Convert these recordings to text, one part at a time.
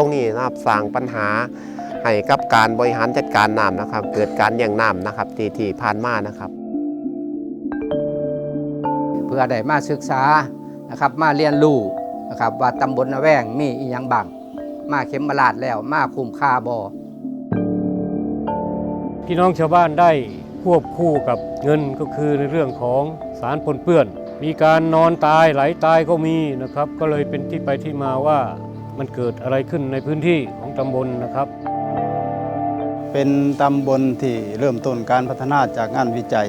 รงนี้นะครับสร้างปัญหาให้กับการบริหารจัดการน้ำนะครับ เกิดการแย่งน้ำนะครับที่ที่ผ่านมานะครับ เพื่อได้มาศึกษานะครับมาเรียนรู้นะครับว่าตำบลนาแวงมีอีหยังบ้างมาเข็มมาลาดแล้วมาคุ้มค่าบ่พี่น้องชาวบ้านได้ควบคู่กับเงินก็คือในเรื่องของสารปนเปื้อน มีการนอนตายไหลตายก็มีนะครับ ก็เลยเป็นที่ไปที่มาว่า มันเกิดอะไรขึ้นในพื้นที่ของตำบลนะครับ เป็นตำบลที่เริ่มต้นการพัฒนาจากงานวิจัย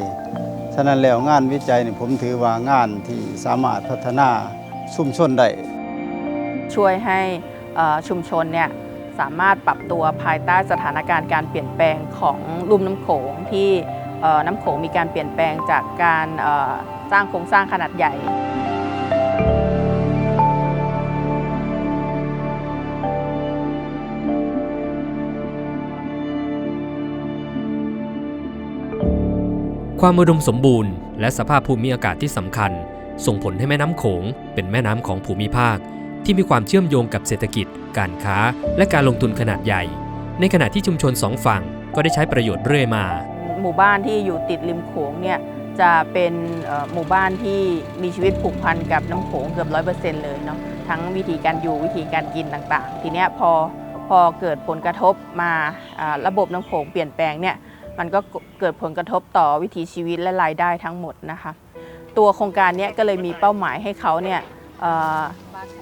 ฉะนั้นแล้วงานวิจัยนี่ผมถือว่างานที่สามารถพัฒนาชุมชนได้ช่วยให้เอ่อชุมชนเนี่ยสามารถปรับตัวภายใต้สถานการณ์การเปลี่ยนแปลงของลุ่มน้ำโขงที่เอ่อน้ำโขงมีการเปลี่ยนแปลงจากการเอ่อสร้างโครงสร้างขนาดใหญ่ ความอุดมสมบูรณ์และสภาพภูมิอากาศที่สำคัญ ส่งผลให้แม่น้ำโขงเป็นแม่น้ำของภูมิภาค ที่มีความเชื่อมโยงกับเศรษฐกิจ การค้า และการลงทุนขนาดใหญ่ ในขณะที่ชุมชนสองฝั่งก็ได้ใช้ประโยชน์เรื่อยมา หมู่บ้านที่อยู่ติดริมโขงเนี่ยจะเป็นหมู่บ้านที่มีชีวิตผูกพันกับน้ำโขงเกือบร้อยเปอร์เซ็นต์เลยเนาะทั้งวิธีการอยู่วิธีการกินต่างๆ ทีเนี้ยพอพอเกิดผลกระทบมาอ่าระบบน้ำโขงเปลี่ยนแปลงเนี่ย มันก็เกิดผลกระทบต่อวิถีชีวิตและรายได้ทั้งหมดนะคะ ตัวโครงการนี้ก็เลยมีเป้าหมายให้เขาเนี่ย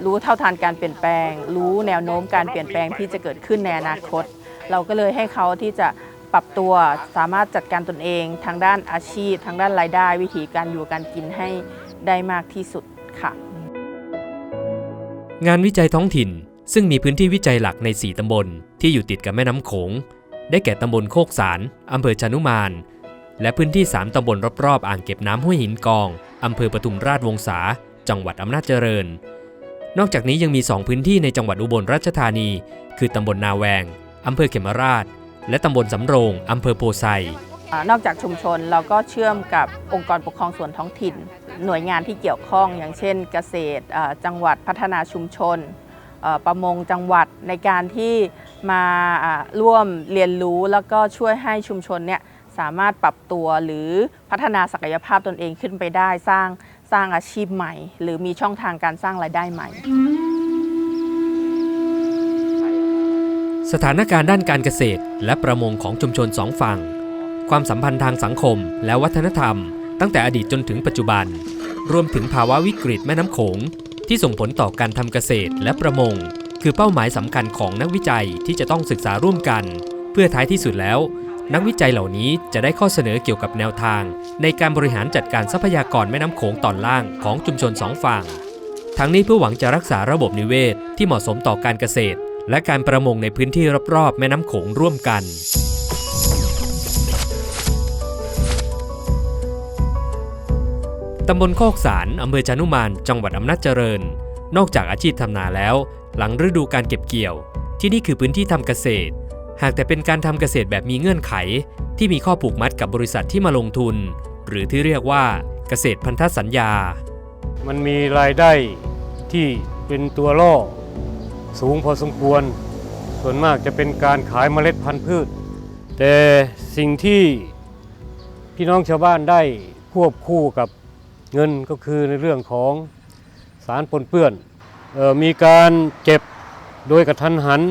รู้เท่าทันการเปลี่ยนแปลง รู้แนวโน้มการเปลี่ยนแปลงที่จะเกิดขึ้นในอนาคต เราก็เลยให้เขาที่จะปรับตัวสามารถจัดการตนเอง ทางด้านอาชีพ ทางด้านรายได้ วิธีการอยู่การกินให้ได้มากที่สุดค่ะ งานวิจัยท้องถิ่น ซึ่งมีพื้นที่วิจัยหลักใน 4 ตำบล ที่อยู่ติดกับแม่น้ำโขง ได้แก่ตำบลโคกสารอำเภอชนุมาน และพื้นที่ 3ตำบลรอบๆ อ่างเก็บน้ำห้วยหินกองอำเภอปทุมราชวงศา จังหวัดอำนาจเจริญ นอกจากนี้ยังมี 2 พื้นที่ในจังหวัดอุบลราชธานี คือตำบลนาแวงอำเภอเขมราช และตำบลสำโรงอำเภอโพไซนอกจากชุมชนเราก็เชื่อมกับองค์กรปกครองส่วนท้องถิ่น หน่วยงานที่เกี่ยวข้อง อย่างเช่น เกษตรจังหวัดพัฒนาชุมชน ประมงจังหวัดในการที่มาร่วมเรียนรู้แล้วก็ช่วยให้ชุมชนเนี่ยสามารถปรับตัวหรือพัฒนาศักยภาพตนเองขึ้นไปได้สร้างสร้างอาชีพใหม่ หรือมีช่องทางการสร้างรายได้ใหม่ สถานการณ์ด้านการเกษตร และประมงของชุมชนสองฝั่ง ความสัมพันธ์ทางสังคมและวัฒนธรรม ตั้งแต่อดีตจนถึงปัจจุบัน รวมถึงภาวะวิกฤตแม่น้ำโขง ที่ส่งผลต่อการทำเกษตรและประมง คือเป้าหมายสำคัญของนักวิจัยที่จะต้องศึกษาร่วมกัน เพื่อท้ายที่สุดแล้ว นักวิจัยเหล่านี้จะได้ข้อเสนอเกี่ยวกับแนวทาง ในการบริหารจัดการทรัพยากรแม่น้ำโขงตอนล่างของชุมชนสองฝั่ง ทั้งนี้เพื่อหวังจะรักษาระบบนิเวศ ที่เหมาะสมต่อการเกษตร และการประมงในพื้นที่รอบๆแม่น้ำโขงร่วมกัน ตำบลโคกสารอำเภอจานุมาน จังหวัดอำนาจเจริญ นอกจากอาชีพทำนาแล้ว หลังฤดูการเก็บเกี่ยว ที่นี่คือพื้นที่ทำเกษตร หากแต่เป็นการทำเกษตรแบบมีเงื่อนไข ที่มีข้อผูกมัดกับบริษัทที่มาลงทุน หรือที่เรียกว่าเกษตรพันธสัญญา มันมีรายได้ที่เป็นตัวล่อ สูงพอสมควร ส่วนมากจะเป็นการขายเมล็ดพันธุ์พืช แต่สิ่งที่พี่น้องชาวบ้านได้ควบคู่กับ เงินก็คือในเรื่องของสารปนเปื้อนเออมีการเจ็บโดยกระทันหัน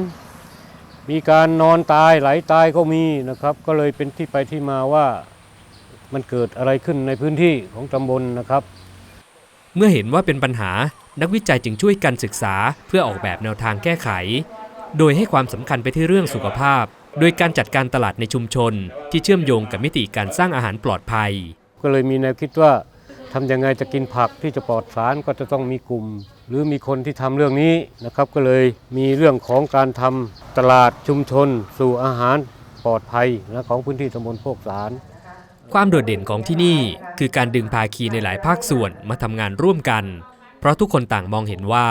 มีการนอนตายไหลตายก็มีนะครับ ก็เลยเป็นที่ไปที่มาว่ามันเกิดอะไรขึ้นในพื้นที่ของตำบลนะครับ เมื่อเห็นว่าเป็นปัญหานักวิจัยจึงช่วยกันศึกษาเพื่อออกแบบแนวทางแก้ไข โดยให้ความสำคัญไปที่เรื่องสุขภาพ โดยการจัดการตลาดในชุมชน ที่เชื่อมโยงกับมิติการสร้างอาหารปลอดภัย ก็เลยมีแนวคิดว่า ทำยังไงจะกินผักที่จะปลอดสารก็จะต้องมีกลุ่ม หรือมีคนที่ทำเรื่องนี้นะครับ ก็เลยมีเรื่องของการทำตลาดชุมชน สู่อาหารปลอดภัยนะของพื้นที่ตำบลโคกสารความโดดเด่นของที่นี่คือการดึงภาคีในหลายภาคส่วนมาทำงานร่วมกัน เพราะทุกคนต่างมองเห็นว่า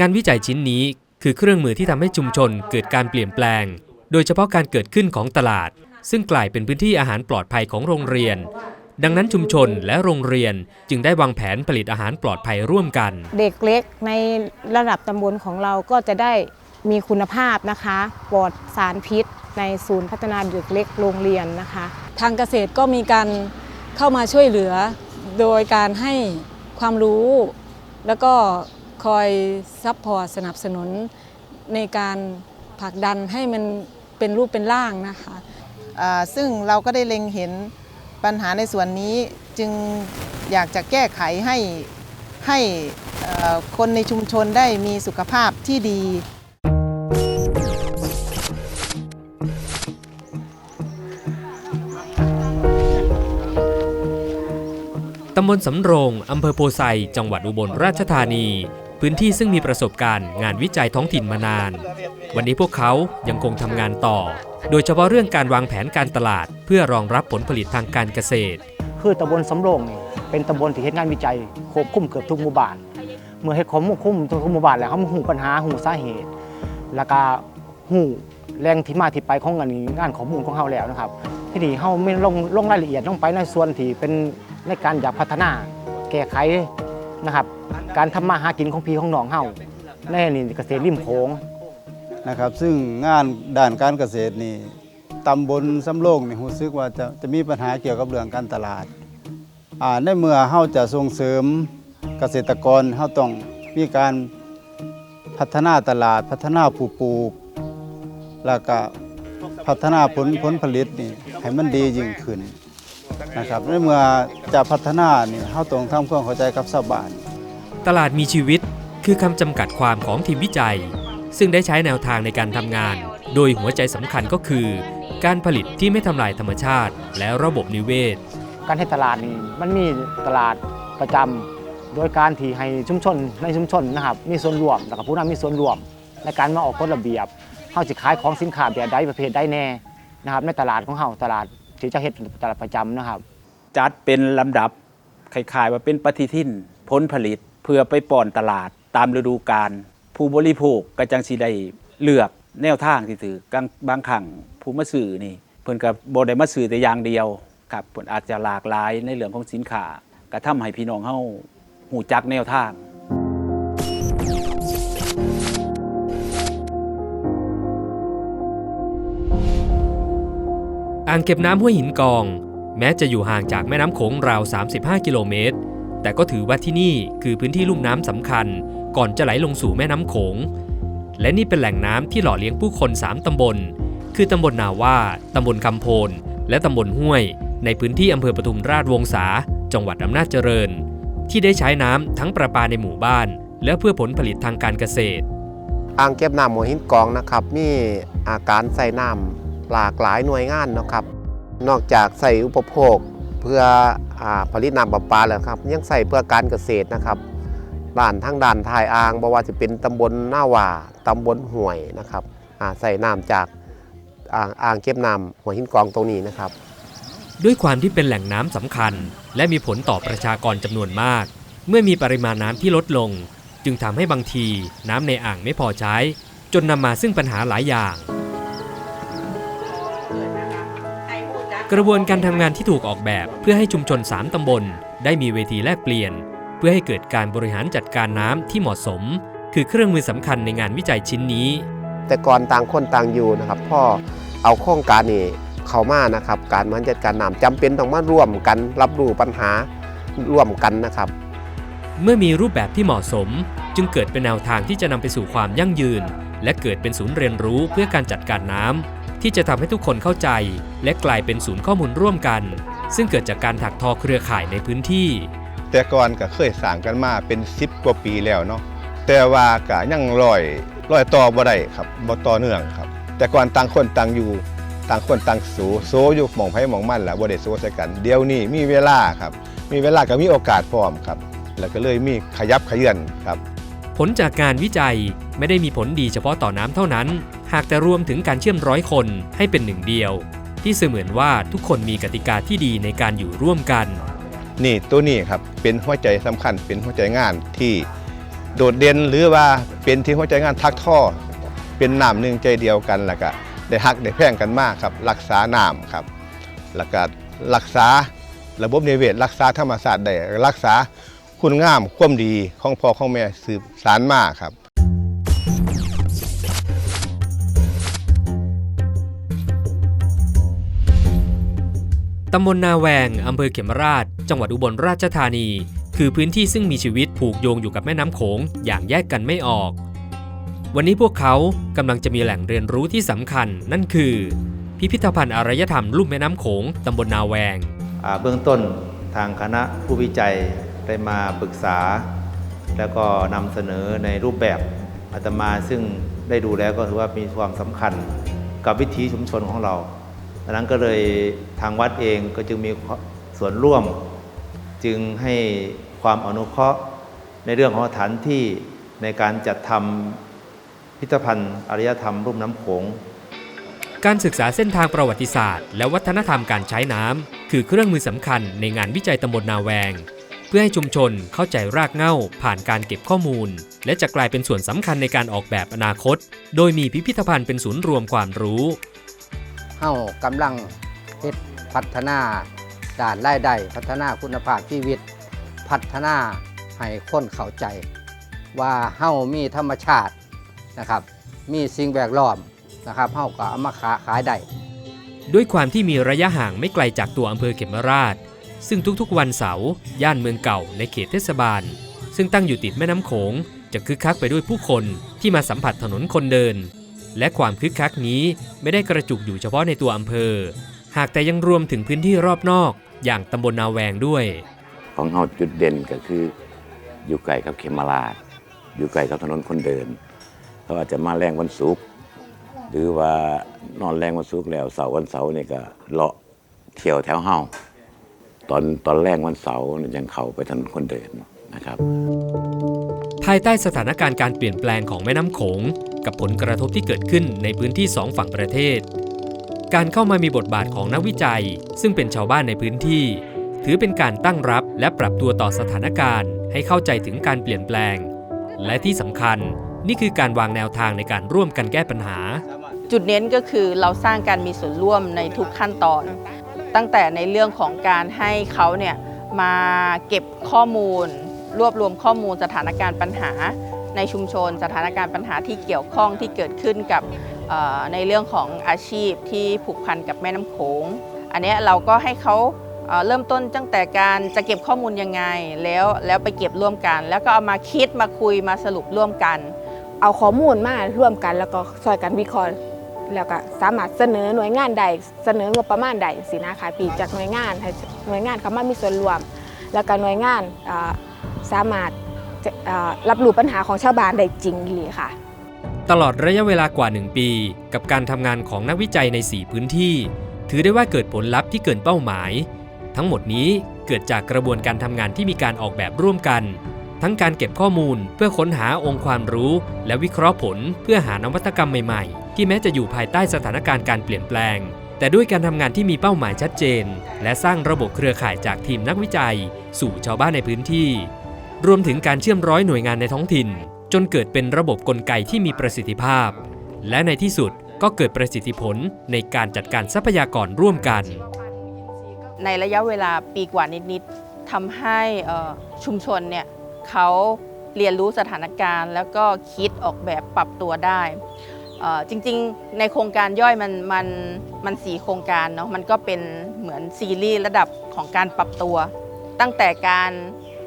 งานวิจัยชิ้นนี้คือเครื่องมือที่ทำให้ชุมชนเกิดการเปลี่ยนแปลง โดยเฉพาะการเกิดขึ้นของตลาด ซึ่งกลายเป็นพื้นที่อาหารปลอดภัยของโรงเรียน ดังนั้นชุมชนและโรงเรียนจึงได้วางแผนผลิตอาหารปลอดภัยร่วมกัน เด็กเล็กในระดับตำบลของเราก็จะได้มีคุณภาพนะคะปลอดสารพิษ ในศูนย์พัฒนาเด็กเล็กโรงเรียนนะคะ ทางเกษตรก็มีการเข้ามาช่วยเหลือ โดยการให้ความรู้ แล้วก็คอยซัพพอร์ตสนับสนุนในการผลักดันให้มันเป็นรูปเป็นร่างนะคะซึ่งเราก็ได้เล็งเห็น ปัญหาในส่วนนี้จึงอยากจะแก้ไขให้ให้คนในชุมชนได้มีสุขภาพที่ดี ตำบลสำโรง อำเภอโพไซ จังหวัดอุบลราชธานี พื้นที่ซึ่งมีประสบการณ์งานวิจัยท้องถิ่นมานาน วันนี้พวกเขายังคงทำงานต่อ โดยเฉพาะเรื่องการวางแผนการตลาด เพื่อรองรับผลผลิตทางการเกษตร คือตำบลสำโรงนี่เป็นตำบลที่เฮ็ดงานวิจัยควบคุมเกือบทุกหมู่บ้าน เมื่อเฮ็ดควบคุมทุกหมู่บ้านแล้วเขาหูปัญหาหูสาเหตุ แล้วก็หูแรงที่มาที่ไปของงานนี้งานข้อมูลของเขาแล้วนะครับ ที่นี่เขาไม่ลงลงรายละเอียดลงไปในส่วนที่เป็นในการอยากพัฒนาแก้ไขนะครับ การทำมาหากินของพี่ของน้องเฮาในนี่เกษตรริมโขง นะครับ ซึ่งงานด้านการเกษตรนี่ตำบลสำโรงนี่รู้สึกว่าจะจะมีปัญหาเกี่ยวกับเรื่องการตลาดอ่าในเมื่อเฮาจะส่งเสริมเกษตรกรเฮาต้องมีการพัฒนาตลาดพัฒนาผู้ปลูก แล้วก็พัฒนาผลผลผลิตนี่ให้มันดียิ่งขึ้นนะครับในเมื่อจะพัฒนานี่เฮาต้องทำความเข้าใจกับชาวบ้านตลาดมีชีวิตคือคำจำกัดความของทีมวิจัย ซึ่งได้ใช้แนวทางในการทำงาน โดยหัวใจสำคัญก็คือ การผลิตที่ไม่ทำลายธรรมชาติ และระบบนิเวศ การให้ตลาดนี่มันมีตลาดประจำโดยการที่ให้ชุมชนในชุมชนนะครับมีส่วนร่วมแล้วก็ผู้นำมีส่วนร่วม ในการมาออกกฎระเบียบเฮาสิขายของสินค้าแบบใดประเภทใดแน่นะครับในตลาดของเฮาตลาดที่จะเฮ็ดตลาดประจำนะครับ จัดเป็นลำดับคล้ายๆว่าเป็นปฏิทินผลผลิตเพื่อไปป้อนตลาดตามฤดูกาล ผู้บริโภคก็จังสิได้เลือกแนวทางที่ถือกางบางครั้งผู้มาซื้อนี่เพิ่นก็บ่ได้มาซื้อแต่อย่างเดียวครับเพิ่นอาจจะหลากหลายในเรื่องของสินค้าก็ทำให้พี่น้องเฮาหูจักแนวทางอ่างเก็บน้ำห้วยหินกอง แม้จะอยู่ห่างจากแม่น้ำโขงราว 35 กิโลเมตร แต่ก็ถือว่าที่นี่คือพื้นที่ลุ่มน้ำสำคัญ ก่อนจะไหลลงสู่แม่น้ำโขง และนี่เป็นแหล่งน้ำที่หล่อเลี้ยงผู้คน 3 ตำบล คือตำบลนาว่า ตำบลคำโพน และตำบลห้วย ในพื้นที่อำเภอปทุมราชวงศา จังหวัดอำนาจเจริญ ที่ได้ใช้น้ำทั้งประปาในหมู่บ้าน และเพื่อผลผลิตทางการเกษตร อ่างเก็บน้ำหัวหินกองนะครับ มีอาการใส่น้ำหลากหลายหน่วยงานนะครับ นอกจากใส่อุปโภคเพื่ออผลิตน้ำประปาแล้วครับ ยังใส่เพื่อการเกษตรนะครับ ด้านทั้งด้านทายอ่างบ่ว่าจะเป็นตำบลหน้าว่าตำบลห่วยนะครับใส่น้ำจากอ่างอ่างเก็บน้ำหัวหินกองตรงนี้นะครับ ด้วยความที่เป็นแหล่งน้ำสำคัญ และมีผลต่อประชากรจำนวนมาก เมื่อมีปริมาณน้ำที่ลดลง จึงทำให้บางทีน้ำในอ่างไม่พอใช้ จนนำมาซึ่งปัญหาหลายอย่าง กระบวนการทำงานที่ถูกออกแบบเพื่อให้ชุมชน 3ตำบล ได้มีเวทีแลกเปลี่ยน พื่อให้เกิดการบริหารจัดการน้ำที่เหมาะสม คือเครื่องมือสำคัญในงานวิจัยชิ้นนี้ แต่ก่อนต่างคนต่างอยู่นะครับพ่อเอาโครงการนี้เข้ามานะครับ การบริหารจัดการน้ำจำเป็นต้องมาร่วมกันรับรู้ปัญหาร่วมกันนะครับ เมื่อมีรูปแบบที่เหมาะสม จึงเกิดเป็นแนวทางที่จะนำไปสู่ความยั่งยืน และเกิดเป็นศูนย์เรียนรู้เพื่อการจัดการน้ำที่จะทำให้ทุกคนเข้าใจ และกลายเป็นศูนย์ข้อมูลร่วมกัน ซึ่งเกิดจากการถักทอเครือข่ายในพื้นที่ แต่ก่อนก็เคยสร้างกันมาเป็น10กว่าปีแล้วเนาะแต่ว่าก็ยังลอยลอยต่อบ่ได้ครับบ่ต่อเนื่องครับ แต่ก่อนต่างคนต่างอยู่ต่างคนต่างสูโซอยู่หมองไผหมองมันแหละบ่ได้โซใส่กัน เดี๋ยวนี้มีเวลาครับ มีเวลาก็มีโอกาสพร้อมครับ แล้วก็เลยมีขยับขยื่นครับ ผลจากการวิจัยไม่ได้มีผลดีเฉพาะต่อน้ำเท่านั้น หากแต่รวมถึงการเชื่อมร้อยคนให้เป็นหนึ่งเดียว ที่เสมือนว่าทุกคนมีกติกาที่ดีในการอยู่ร่วมกัน นี่ตัวนี้ครับเป็นหัวใจสำคัญเป็นหัวใจงานที่โดดเด่นหรือว่าเป็นที่หัวใจงานทักท่อ เป็นน้ำหนึ่งใจเดียวกันแล้วก็ได้หักได้แพร่งกันมากครับ รักษาน้ำครับแล้วก็รักษาระบบในเวทรักษาธรรมศาสตร์ได้รักษาคุณงามความดีของพ่อของแม่สืบสารมากครับตำบลนาแวง อำเภอเขมราชจังหวัดอุบลราชธานี คือพื้นที่ซึ่งมีชีวิตผูกโยงอยู่กับแม่น้ำโขงอย่างแยกกันไม่ออก วันนี้พวกเขากำลังจะมีแหล่งเรียนรู้ที่สำคัญ นั่นคือ พิพิธภัณฑ์อารยธรรมลุ่มแม่น้ำโขงตำบลนาแวง เบื้องต้นทางคณะผู้วิจัยได้มาปรึกษา แล้วก็นำเสนอในรูปแบบอาตมาซึ่งได้ดูแล้วก็ถือว่ามีความสำคัญกับวิถีชุมชนของเราดังนั้นก็เลยทางวัดเองก็จึงมีส่วนร่วม จึงให้ความอนุเคราะห์ในเรื่องของสถานที่ในการจัดทำพิพิธภัณฑ์อารยธรรมรุ่มน้ำโขงการศึกษาเส้นทางประวัติศาสตร์ และวัฒนธรรมการใช้น้ำคือเครื่องมือสำคัญในงานวิจัยตำบลนาแวง เพื่อให้ชุมชนเข้าใจรากเหง้า ผ่านการเก็บข้อมูล และจะกลายเป็นส่วนสำคัญในการออกแบบอนาคต โดยมีพิพิธภัณฑ์เป็นศูนย์รวมความรู้เฮากำลังเฮ็ดพัฒนา ด้านรายได้พัฒนาคุณภาพชีวิต พัฒนาให้คนเข้าใจ ว่าเฮามีธรรมชาตินะครับ มีสิ่งแวดล้อมนะครับเฮาก็เอามาขาขายได้ด้วยความที่มีระยะห่างไม่ไกลจากตัวอำเภอเขมราช ซึ่งทุกๆวันเสาร์ย่านเมืองเก่าในเขตเทศบาล ซึ่งตั้งอยู่ติดแม่น้ำโขงจะคึกคักไปด้วยผู้คนที่มาสัมผัสถนนคนเดิน และความคึกคักนี้ไม่ได้กระจุกอยู่เฉพาะในตัวอำเภอ หากแต่ยังรวมถึงพื้นที่รอบนอก อย่างตำบลนาแวงด้วย ของเฮาจุดเด่นก็คือ อยู่ไกลกับเขมราช อยู่ไกลกับถนนคนเดินเขาอาจจะมาแรงวันศุกร์หรือว่านอนแรงวันศุกร์แล้วเสาร์วันเสาร์นี่ก็เลาะเที่ยวแถวเฮาตอนตอนแรงวันเสาร์นี่ยังเข้าไปถนนคนเดินนะครับ ภายใต้สถานการณ์การเปลี่ยนแปลงของแม่น้ำโขง กับผลกระทบที่เกิดขึ้นในพื้นที่สองฝั่งประเทศ การเข้ามามีบทบาทของนักวิจัย ซึ่งเป็นชาวบ้านในพื้นที่ ถือเป็นการตั้งรับและปรับตัวต่อสถานการณ์ ให้เข้าใจถึงการเปลี่ยนแปลง และที่สำคัญนี่คือการวางแนวทางในการร่วมกันแก้ปัญหา จุดเน้นก็คือเราสร้างการมีส่วนร่วมในทุกขั้นตอน ตั้งแต่ในเรื่องของการให้เขาเนี่ยมาเก็บข้อมูล รวบรวมข้อมูลสถานการณ์ปัญหา ในชุมชน สถานการณ์ปัญหาที่เกี่ยวข้องที่เกิดขึ้นกับ ในเรื่องของอาชีพที่ผูกพันกับแม่น้ำโขง อันนี้เราก็ให้เขาเริ่มต้นตั้งแต่การจะเก็บข้อมูลยังไงแล้วแล้วไปเก็บร่วมกัน แล้วก็เอามาคิดมาคุยมาสรุปร่วมกัน เอาข้อมูลมาร่วมกันแล้วก็ช่วยกันวิเคราะห์แล้วก็สามารถเสนอหน่วยงานใด เสนองบประมาณใดสินะคะปีจากหน่วยงานให้หน่วยงานเขามามีส่วนร่วม แล้วก็หน่วยงานสามารถรับรู้ปัญหาของชาวบ้านได้จริงหรือค่ะ ตลอดระยะเวลากว่า 1 ปี กับการทำงานของนักวิจัยใน 4 พื้นที่ ถือได้ว่าเกิดผลลัพธ์ที่เกินเป้าหมาย ทั้งหมดนี้เกิดจากกระบวนการทำงานที่มีการออกแบบร่วมกัน ทั้งการเก็บข้อมูลเพื่อค้นหาองค์ความรู้ และวิเคราะห์ผลเพื่อหานวัตกรรมใหม่ๆ ที่แม้จะอยู่ภายใต้สถานการณ์การเปลี่ยนแปลง แต่ด้วยการทำงานที่มีเป้าหมายชัดเจน และสร้างระบบเครือข่ายจากทีมนักวิจัย สู่ชาวบ้านในพื้นที่ รวมถึงการเชื่อมร้อยหน่วยงานในท้องถิ่น จนเกิดเป็นระบบกลไกที่มีประสิทธิภาพ และในที่สุดก็เกิดประสิทธิผลในการจัดการทรัพยากรร่วมกัน ในระยะเวลาปีกว่านิดๆทำให้ชุมชนเนี่ยเขาเรียนรู้สถานการณ์ แล้วก็คิดออกแบบปรับตัวได้จริงๆ ในโครงการย่อยมันมันมันสีโครงการเนาะมันก็เป็นเหมือนซีรีส์ระดับของการปรับตัว ตั้งแต่การ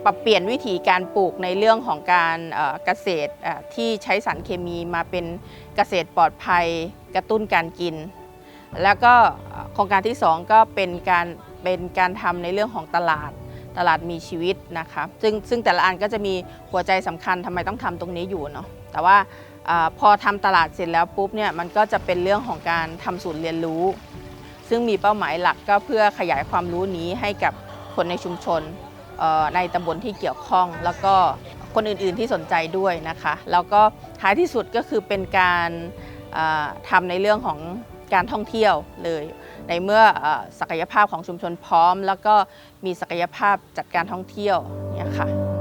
ปรับเปลี่ยนวิธีการปลูกในเรื่องของการเกษตรที่ใช้สารเคมีมาเป็นเกษตรปลอดภัยกระตุ้นการกิน แล้วก็โครงการที่ 2 ก็เป็นการเป็นการทำในเรื่องของตลาดตลาดมีชีวิตนะคะซึ่งซึ่งแต่ละอันก็จะมีหัวใจสำคัญทำไมต้องทำตรงนี้อยู่เนาะแต่ว่าอพอทำตลาดเสร็จแล้วปุ๊บเนี่ยมันก็จะเป็นเรื่องของการทำศูนย์เรียนรู้ ซึ่งมีเป้าหมายหลักก็เพื่อขยายความรู้นี้ให้กับคนในชุมชน ในตำบลที่เกี่ยวข้อง แล้วก็คนอื่นๆที่สนใจด้วยนะคะ แล้วก็ท้ายที่สุดก็คือเป็นการอ่าทำในเรื่องของการท่องเที่ยวเลย ในเมื่อเออศักยภาพของชุมชนพร้อม แล้วก็มีศักยภาพจัดการท่องเที่ยวเนี่ยค่ะ